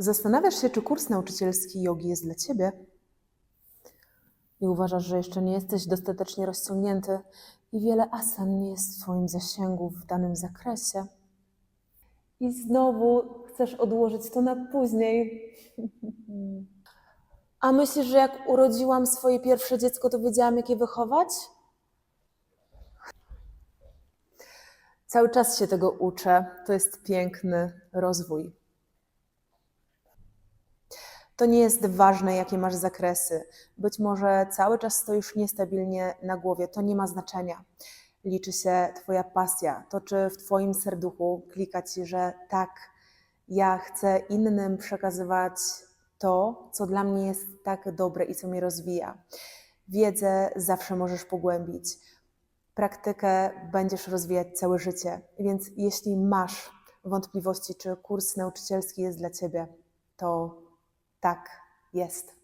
Zastanawiasz się, czy kurs nauczycielski jogi jest dla ciebie? I uważasz, że jeszcze nie jesteś dostatecznie rozciągnięty i wiele asan nie jest w Twoim zasięgu w danym zakresie. I znowu chcesz odłożyć to na później. A myślisz, że jak urodziłam swoje pierwsze dziecko, to wiedziałam, jak je wychować? Cały czas się tego uczę. To jest piękny rozwój. To nie jest ważne, jakie masz zakresy. Być może cały czas stoisz niestabilnie na głowie. To nie ma znaczenia. Liczy się Twoja pasja. To, czy w Twoim serduchu klika Ci, że tak, ja chcę innym przekazywać to, co dla mnie jest tak dobre i co mnie rozwija. Wiedzę zawsze możesz pogłębić. Praktykę będziesz rozwijać całe życie. Więc jeśli masz wątpliwości, czy kurs nauczycielski jest dla Ciebie, to tak jest.